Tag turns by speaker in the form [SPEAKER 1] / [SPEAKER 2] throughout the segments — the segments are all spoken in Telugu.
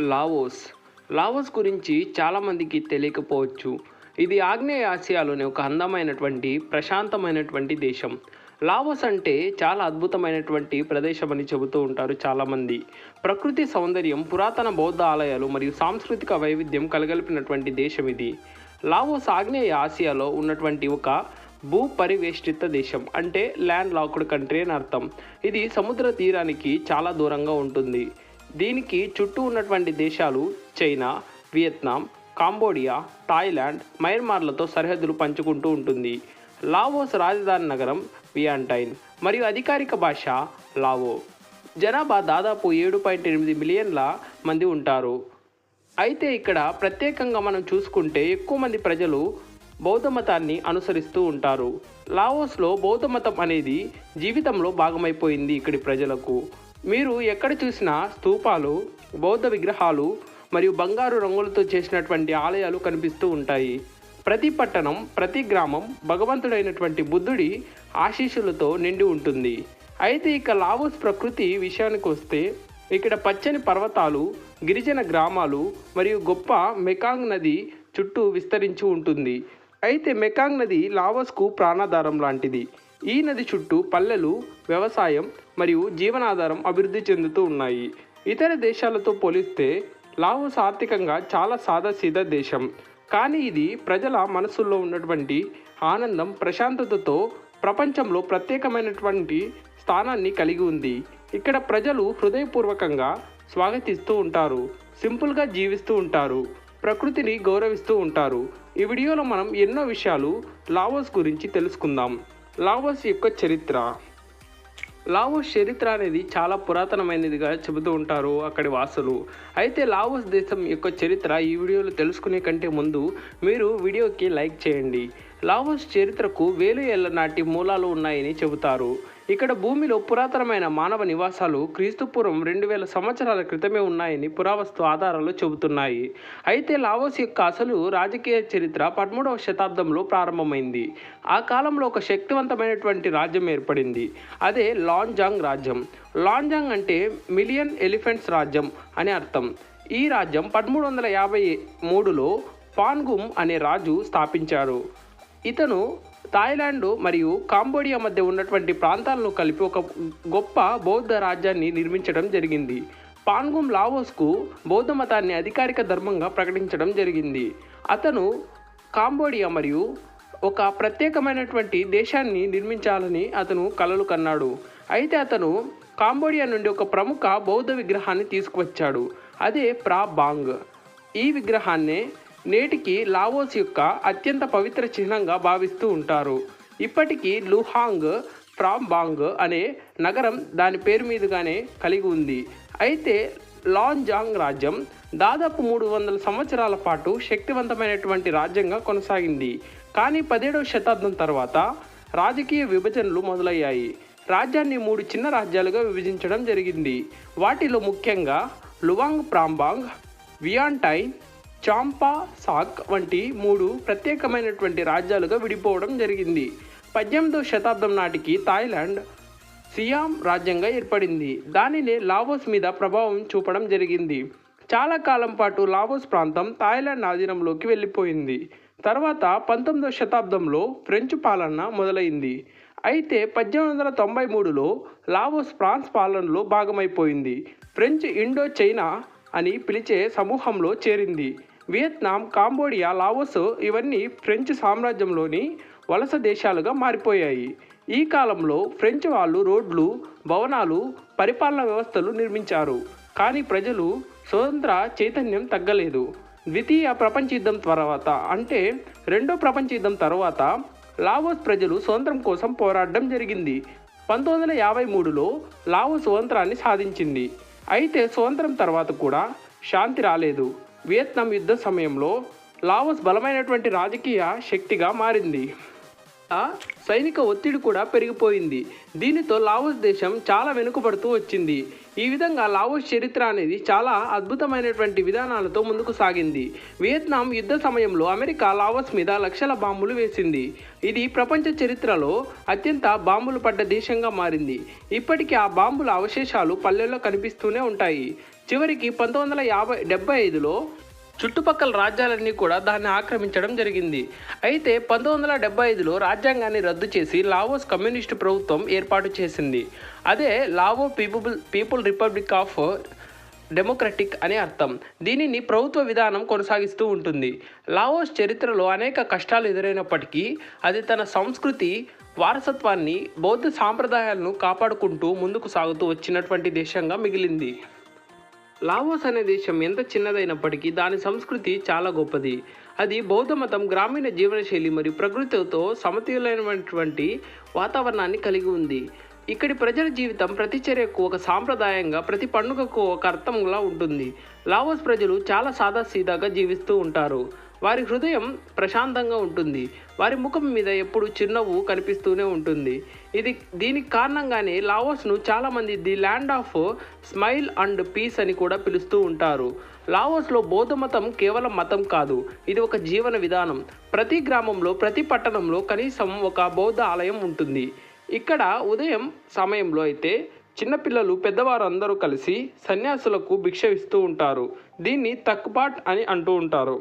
[SPEAKER 1] లావోస్. లావోస్ గురించి చాలామందికి తెలియకపోవచ్చు. ఇది ఆగ్నేయ ఆసియాలోని ఒక అందమైనటువంటి ప్రశాంతమైనటువంటి దేశం. లావోస్ అంటే చాలా అద్భుతమైనటువంటి ప్రదేశం అని చెబుతూ ఉంటారు చాలామంది. ప్రకృతి సౌందర్యం పురాతన బౌద్ధ ఆలయాలు మరియు సాంస్కృతిక వైవిధ్యం కలగలిపినటువంటి దేశం ఇది. లావోస్ ఆగ్నేయ ఆసియాలో ఉన్నటువంటి ఒక భూ పరివేష్టిత దేశం అంటే ల్యాండ్ లాక్డ్ కంట్రీ అని అర్థం. ఇది సముద్ర తీరానికి చాలా దూరంగా ఉంటుంది. దీనికి చుట్టూ ఉన్నటువంటి దేశాలు చైనా వియత్నాం కాంబోడియా థాయిలాండ్ మయన్మార్లతో సరిహద్దులు పంచుకుంటూ ఉంటుంది. లావోస్ రాజధాని నగరం వియాంటైన్ మరియు అధికారిక భాష లావో. జనాభా దాదాపు ఏడు పాయింట్ ఎనిమిది మిలియన్ల మంది ఉంటారు. అయితే ఇక్కడ ప్రత్యేకంగా మనం చూసుకుంటే ఎక్కువ మంది ప్రజలు బౌద్ధ మతాన్ని అనుసరిస్తూ ఉంటారు. లావోస్లో బౌద్ధ మతం అనేది జీవితంలో భాగమైపోయింది ఇక్కడి ప్రజలకు. మీరు ఎక్కడ చూసినా స్తూపాలు బౌద్ధ విగ్రహాలు మరియు బంగారు రంగులతో చేసినటువంటి ఆలయాలు కనిపిస్తూ ఉంటాయి. ప్రతి పట్టణం ప్రతి గ్రామం భగవంతుడైనటువంటి బుద్ధుడి ఆశీస్సులతో నిండి ఉంటుంది. అయితే ఇక లావోస్ ప్రకృతి విషయానికి వస్తే ఇక్కడ పచ్చని పర్వతాలు గిరిజన గ్రామాలు మరియు గొప్ప మెకాంగ్ నది చుట్టూ విస్తరించి ఉంటుంది. అయితే మెకాంగ్ నది లావోస్కు ప్రాణాధారం లాంటిది. ఈ నది చుట్టూ పల్లెలు వ్యవసాయం మరియు జీవనాధారం అభివృద్ధి చెందుతూ ఉన్నాయి. ఇతర దేశాలతో పోలిస్తే లావోస్ ఆర్థికంగా చాలా సాదాసీదా దేశం. కానీ ఇది ప్రజల మనసుల్లో ఉన్నటువంటి ఆనందం ప్రశాంతతతో ప్రపంచంలో ప్రత్యేకమైనటువంటి స్థానాన్ని కలిగి ఉంది. ఇక్కడ ప్రజలు హృదయపూర్వకంగా స్వాగతిస్తూ ఉంటారు సింపుల్గా జీవిస్తూ ఉంటారు ప్రకృతిని గౌరవిస్తూ ఉంటారు. ఈ వీడియోలో మనం ఎన్నో విషయాలు లావోస్ గురించి తెలుసుకుందాం. లావోస్ యొక్క చరిత్ర. లావోస్ చరిత్ర అనేది చాలా పురాతనమైనదిగా చెబుతూ ఉంటారు అక్కడి వాసులు. అయితే లావోస్ దేశం యొక్క చరిత్ర ఈ వీడియోలో తెలుసుకునే కంటే ముందు మీరు వీడియోకి లైక్ చేయండి. లావోస్ చరిత్రకు వేలు ఏళ్ళ నాటి మూలాలు ఉన్నాయని చెబుతారు. ఇక్కడ భూమిలో పురాతనమైన మానవ నివాసాలు క్రీస్తుపూర్వం రెండు వేల సంవత్సరాల క్రితమే ఉన్నాయని పురావస్తు ఆధారాలు చెబుతున్నాయి. అయితే లావోస్ యొక్క అసలు రాజకీయ చరిత్ర పదమూడవ శతాబ్దంలో ప్రారంభమైంది. ఆ కాలంలో ఒక శక్తివంతమైనటువంటి రాజ్యం ఏర్పడింది. అదే లాంజాంగ్ రాజ్యం. లాంజాంగ్ అంటే మిలియన్ ఎలిఫెంట్స్ రాజ్యం అని అర్థం. ఈ రాజ్యం పదమూడు వందల యాభై మూడులో పాన్గుమ్ అనే రాజు స్థాపించారు. ఇతను థాయిలాండ్ మరియు కాంబోడియా మధ్య ఉన్నటువంటి ప్రాంతాలను కలిపి ఒక గొప్ప బౌద్ధ రాజ్యాన్ని నిర్మించడం జరిగింది. పాన్గుమ్ లావోస్కు బౌద్ధ మతాన్ని అధికారిక ధర్మంగా ప్రకటించడం జరిగింది. అతను కాంబోడియా మరియు ఒక ప్రత్యేకమైనటువంటి దేశాన్ని నిర్మించాలని అతను కలలు కన్నాడు. అయితే అతను కాంబోడియా నుండి ఒక ప్రముఖ బౌద్ధ విగ్రహాన్ని తీసుకువచ్చాడు. అదే ప్రా బాంగ్. ఈ విగ్రహాన్నే నేటికి లావోస్ యొక్క అత్యంత పవిత్ర చిహ్నంగా భావిస్తూ ఉంటారు. ఇప్పటికీ లుహాంగ్ ప్రాంబాంగ్ అనే నగరం దాని పేరు మీదుగానే కలిగి ఉంది. అయితే లాంజాంగ్ రాజ్యం దాదాపు మూడు వందల సంవత్సరాల పాటు శక్తివంతమైనటువంటి రాజ్యంగా కొనసాగింది. కానీ పదిహేడవ శతాబ్దం తర్వాత రాజకీయ విభజనలు మొదలయ్యాయి. రాజ్యాన్ని మూడు చిన్న రాజ్యాలుగా విభజించడం జరిగింది. వాటిలో ముఖ్యంగా లువాంగ్ ప్రాంబాంగ్ వియాంటైన్ చాంపా సాక్ వంటి మూడు ప్రత్యేకమైనటువంటి రాజ్యాలుగా విడిపోవడం జరిగింది. పద్దెనిమిదవ శతాబ్దం నాటికి థాయిలాండ్ సియాం రాజ్యంగా ఏర్పడింది. దానినే లావోస్ మీద ప్రభావం చూపడం జరిగింది. చాలా కాలం పాటు లావోస్ ప్రాంతం థాయిలాండ్ ఆధీనంలోకి వెళ్ళిపోయింది. తర్వాత పంతొమ్మిదవ శతాబ్దంలో ఫ్రెంచ్ పాలన మొదలైంది. అయితే పద్దెనిమిది వందల తొంభై మూడులో లావోస్ ఫ్రాన్స్ పాలనలో భాగమైపోయింది. ఫ్రెంచ్ ఇండో చైనా అని పిలిచే సమూహంలో చేరింది. వియత్నాం కాంబోడియా లావోస్ ఇవన్నీ ఫ్రెంచ్ సామ్రాజ్యంలోని వలస దేశాలుగా మారిపోయాయి. ఈ కాలంలో ఫ్రెంచ్ వాళ్ళు రోడ్లు భవనాలు పరిపాలన వ్యవస్థలు నిర్మించారు. కానీ ప్రజలు స్వతంత్ర చైతన్యం తగ్గలేదు. ద్వితీయ ప్రపంచ యుద్ధం తర్వాత అంటే రెండో ప్రపంచ యుద్ధం తర్వాత లావోస్ ప్రజలు స్వతంత్రం కోసం పోరాడడం జరిగింది. పంతొమ్మిది వందల యాభై మూడులో లావోస్ స్వతంత్రాన్ని సాధించింది. అయితే స్వతంత్రం తర్వాత కూడా శాంతి రాలేదు. వియత్నాం యుద్ధ సమయంలో లావోస్ బలమైనటువంటి రాజకీయ శక్తిగా మారింది. ఆ సైనిక ఒత్తిడి కూడా పెరిగిపోయింది. దీనితో లావోస్ దేశం చాలా వెనుకబడుతూ వచ్చింది. ఈ విధంగా లావోస్ చరిత్ర అనేది చాలా అద్భుతమైనటువంటి విధానాలతో ముందుకు సాగింది. వియత్నాం యుద్ధ సమయంలో అమెరికా లావోస్ మీద లక్షల బాంబులు వేసింది. ఇది ప్రపంచ చరిత్రలో అత్యంత బాంబులు పడ్డ దేశంగా మారింది. ఇప్పటికీ ఆ బాంబుల అవశేషాలు పల్లెల్లో కనిపిస్తూనే ఉంటాయి. చివరికి పంతొమ్మిది వందల యాభై డెబ్బై ఐదులో చుట్టుపక్కల రాజ్యాలన్నీ కూడా దాన్ని ఆక్రమించడం జరిగింది. అయితే పంతొమ్మిది వందల డెబ్బై ఐదులో రాజ్యాంగాన్ని రద్దు చేసి లావోస్ కమ్యూనిస్టు ప్రభుత్వం ఏర్పాటు చేసింది. అదే Lao people people republic of democratic అనే అర్థం. దీనిని ప్రభుత్వ విధానం కొనసాగిస్తూ ఉంటుంది. లావోస్ చరిత్రలో అనేక కష్టాలు ఎదురైనప్పటికీ అది తన సంస్కృతి వారసత్వాన్ని బౌద్ధ సాంప్రదాయాలను కాపాడుకుంటూ ముందుకు సాగుతూ వచ్చినటువంటి దేశంగా మిగిలింది. లావోస్ అనే దేశం ఎంత చిన్నదైనప్పటికీ దాని సంస్కృతి చాలా గొప్పది. అది బౌద్ధ మతం గ్రామీణ జీవనశైలి మరియు ప్రకృతితో సమతుల్యమైనటువంటి వాతావరణాన్ని కలిగి ఉంది. ఇక్కడి ప్రజల జీవితం ప్రతి చర్యకు ఒక సాంప్రదాయంగా ప్రతి పండుగకు ఒక అర్థంలా ఉంటుంది. లావోస్ ప్రజలు చాలా సాదాసీదాగా జీవిస్తూ ఉంటారు. వారి హృదయం ప్రశాంతంగా ఉంటుంది. వారి ముఖం మీద ఎప్పుడు చిరునవ్వు కనిపిస్తూనే ఉంటుంది. ఇది దీనికి కారణంగానే లావోస్ను చాలామంది the land of smile and peace అని కూడా పిలుస్తూ ఉంటారు. లావోస్లో బౌద్ధ మతం కేవలం మతం కాదు. ఇది ఒక జీవన విధానం. ప్రతి గ్రామంలో ప్రతి పట్టణంలో కనీసం ఒక బౌద్ధ ఆలయం ఉంటుంది. ఇక్కడ ఉదయం సమయంలో అయితే చిన్నపిల్లలు పెద్దవారు అందరూ కలిసి సన్యాసులకు భిక్ష ఇస్తూ ఉంటారు. దీన్ని తక్కుపాట్ అని అంటూ ఉంటారు.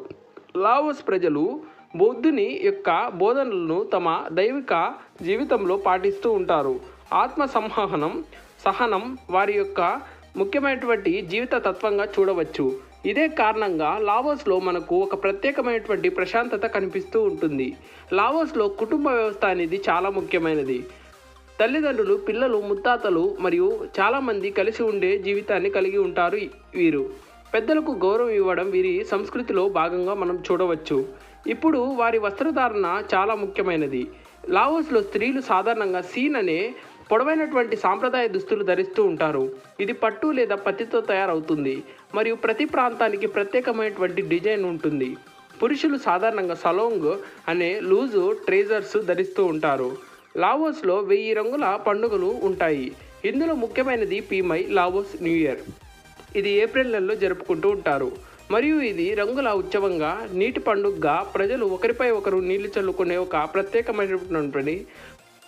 [SPEAKER 1] లావోస్ ప్రజలు బౌద్ధుని యొక్క బోధనలను తమ దైవిక జీవితంలో పాటిస్తూ ఉంటారు. ఆత్మ సంహనం సహనం వారి యొక్క ముఖ్యమైనటువంటి జీవిత తత్వంగా చూడవచ్చు. ఇదే కారణంగా లావోస్లో మనకు ఒక ప్రత్యేకమైనటువంటి ప్రశాంతత కనిపిస్తూ ఉంటుంది. లావోస్లో కుటుంబ వ్యవస్థ అనేది చాలా ముఖ్యమైనది. తల్లిదండ్రులు పిల్లలు ముత్తాతలు మరియు చాలామంది కలిసి ఉండే జీవితాన్ని కలిగి ఉంటారు వీరు. పెద్దలకు గౌరవం ఇవ్వడం వీరి సంస్కృతిలో భాగంగా మనం చూడవచ్చు. ఇప్పుడు వారి వస్త్రధారణ చాలా ముఖ్యమైనది. లావోస్లో స్త్రీలు సాధారణంగా సీన్ అనే పొడవైనటువంటి సాంప్రదాయ దుస్తులు ధరిస్తూ ఉంటారు. ఇది పట్టు లేదా పత్తితో తయారవుతుంది. మరియు ప్రతి ప్రాంతానికి ప్రత్యేకమైనటువంటి డిజైన్ ఉంటుంది. పురుషులు సాధారణంగా సలోంగ్ అనే లూజు ట్రేజర్స్ ధరిస్తూ ఉంటారు. లావోస్లో వెయ్యి రంగుల పండుగలు ఉంటాయి. ఇందులో ముఖ్యమైనది Pi Mai Laos new year. ఇది ఏప్రిల్ నెలలో జరుపుకుంటూ ఉంటారు. మరియు ఇది రంగుల ఉత్సవంగా నీటి పండుగగా ప్రజలు ఒకరిపై ఒకరు నీళ్ళు చల్లుకునే ఒక ప్రత్యేకమైనటువంటి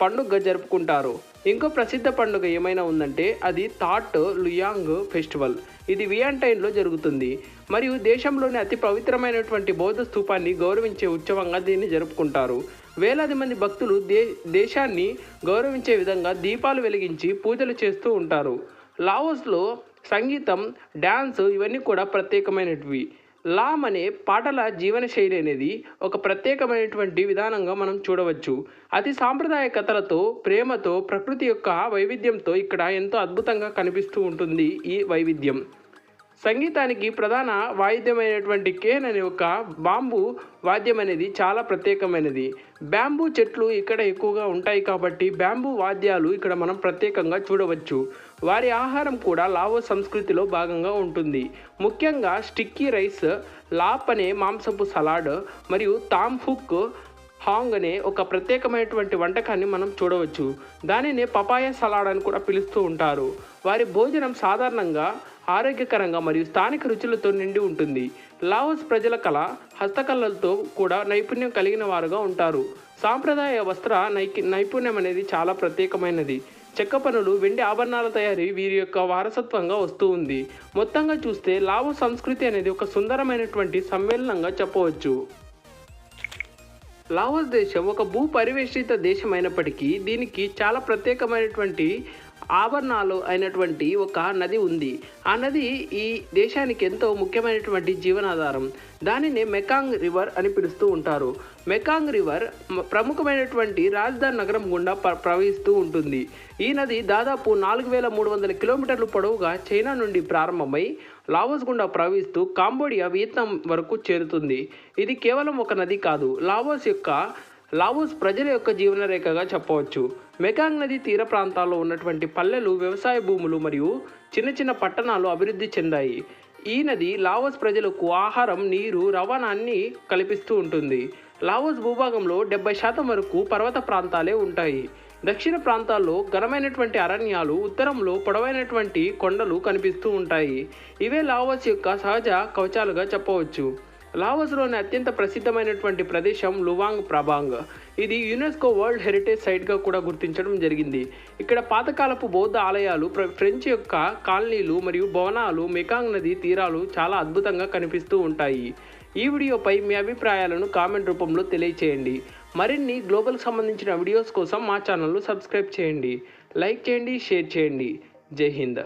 [SPEAKER 1] పండుగ జరుపుకుంటారు. ఇంకో ప్రసిద్ధ పండుగ ఏమైనా ఉందంటే అది థాట్ లుయాంగ్ ఫెస్టివల్. ఇది వియాంటైన్లో జరుగుతుంది. మరియు దేశంలోని అతి పవిత్రమైనటువంటి బౌద్ధ స్థూపాన్ని గౌరవించే ఉత్సవంగా దీన్ని జరుపుకుంటారు. వేలాది మంది భక్తులు దే దేశాన్ని గౌరవించే విధంగా దీపాలు వెలిగించి పూజలు చేస్తూ ఉంటారు. లావోస్లో సంగీతం డ్యాన్స్ ఇవన్నీ కూడా ప్రత్యేకమైనవి లామ్ అనే పాటల జీవన శైలి అనేది ఒక ప్రత్యేకమైనటువంటి విధానంగా మనం చూడవచ్చు. అతి సాంప్రదాయకతలతో ప్రేమతో ప్రకృతి యొక్క వైవిధ్యంతో ఇక్కడ ఎంతో అద్భుతంగా కనిపిస్తూ ఉంటుంది ఈ వైవిధ్యం. సంగీతానికి ప్రధాన వాయిద్యమైనటువంటి కేన్ అనే ఒక బాంబు వాద్యం అనేది చాలా ప్రత్యేకమైనది. బ్యాంబూ చెట్లు ఇక్కడ ఎక్కువగా ఉంటాయి కాబట్టి బ్యాంబూ వాద్యాలు ఇక్కడ మనం ప్రత్యేకంగా చూడవచ్చు. వారి ఆహారం కూడా లావో సంస్కృతిలో భాగంగా ఉంటుంది. ముఖ్యంగా స్టిక్కీ రైస్ లాప్ అనే మాంసపు సలాడ్ మరియు తామ్ హుక్ హాంగ్ అనే ఒక ప్రత్యేకమైనటువంటి వంటకాన్ని మనం చూడవచ్చు. దానినే పపాయ సలాడ్ అని కూడా పిలుస్తూ ఉంటారు. వారి భోజనం సాధారణంగా ఆరోగ్యకరంగా మరియు స్థానిక రుచులతో నిండి ఉంటుంది. లావోస్ ప్రజల కళ హస్తకళలతో కూడా నైపుణ్యం కలిగిన వారుగా ఉంటారు. సాంప్రదాయ వస్త్ర నైకి నైపుణ్యం అనేది చాలా ప్రత్యేకమైనది. చెక్క పనులు వెండి ఆభరణాల తయారీ వీరి యొక్క వారసత్వంగా వస్తూ ఉంది. మొత్తంగా చూస్తే లావో సంస్కృతి అనేది ఒక సుందరమైనటువంటి సమ్మేళనంగా చెప్పవచ్చు. లావోస్ దేశం ఒక భూ పరివేషిత దేశం అయినప్పటికీ దీనికి చాలా ప్రత్యేకమైనటువంటి ఆభరణాలు అయినటువంటి ఒక నది ఉంది. ఆ నది ఈ దేశానికి ఎంతో ముఖ్యమైనటువంటి జీవనాధారం. దానిని మెకాంగ్ రివర్ అని పిలుస్తూ ఉంటారు. మెకాంగ్ రివర్ ప్రముఖమైనటువంటి రాజధాని నగరం గుండా ప్రవహిస్తూ ఉంటుంది. ఈ నది దాదాపు నాలుగు వేల మూడు వందల కిలోమీటర్లు పొడవుగా చైనా నుండి ప్రారంభమై లావోస్ గుండా ప్రవహిస్తూ కాంబోడియా వియత్నాం వరకు చేరుతుంది. ఇది కేవలం ఒక నది కాదు. లావోస్ యొక్క లావోస్ ప్రజల యొక్క జీవనరేఖగా చెప్పవచ్చు. మెకాంగ్ నది తీర ప్రాంతాల్లో ఉన్నటువంటి పల్లెలు వ్యవసాయ భూములు మరియు చిన్న చిన్న పట్టణాలు అభివృద్ధి చెందాయి. ఈ నది లావోస్ ప్రజలకు ఆహారం నీరు రవాణాన్ని కల్పిస్తూ ఉంటుంది. లావోస్ భూభాగంలో డెబ్బై శాతం వరకు పర్వత ప్రాంతాలే ఉంటాయి. దక్షిణ ప్రాంతాల్లో ఘనమైనటువంటి అరణ్యాలు ఉత్తరంలో పొడవైనటువంటి కొండలు కనిపిస్తూ ఉంటాయి. ఇవే లావోస్ యొక్క సహజ కవచాలుగా చెప్పవచ్చు. లావోస్లోని అత్యంత ప్రసిద్ధమైనటువంటి ప్రదేశం లువాంగ్ ప్రభాంగ్. ఇది యునెస్కో వరల్డ్ హెరిటేజ్ సైట్గా కూడా గుర్తించడం జరిగింది. ఇక్కడ పాతకాలపు బౌద్ధ ఆలయాలు ప్ర- ఫ్రెంచ్ యొక్క కాలనీలు మరియు భవనాలు మెకాంగ్ నది తీరాలు చాలా అద్భుతంగా కనిపిస్తూ ఉంటాయి. ఈ వీడియోపై మీ అభిప్రాయాలను కామెంట్ రూపంలో తెలియచేయండి. మరిన్ని గ్లోబల్ సంబంధించిన వీడియోస్ కోసం మా ఛానల్ను సబ్స్క్రైబ్ చేయండి. లైక్ చేయండి షేర్ చేయండి. జై హింద్.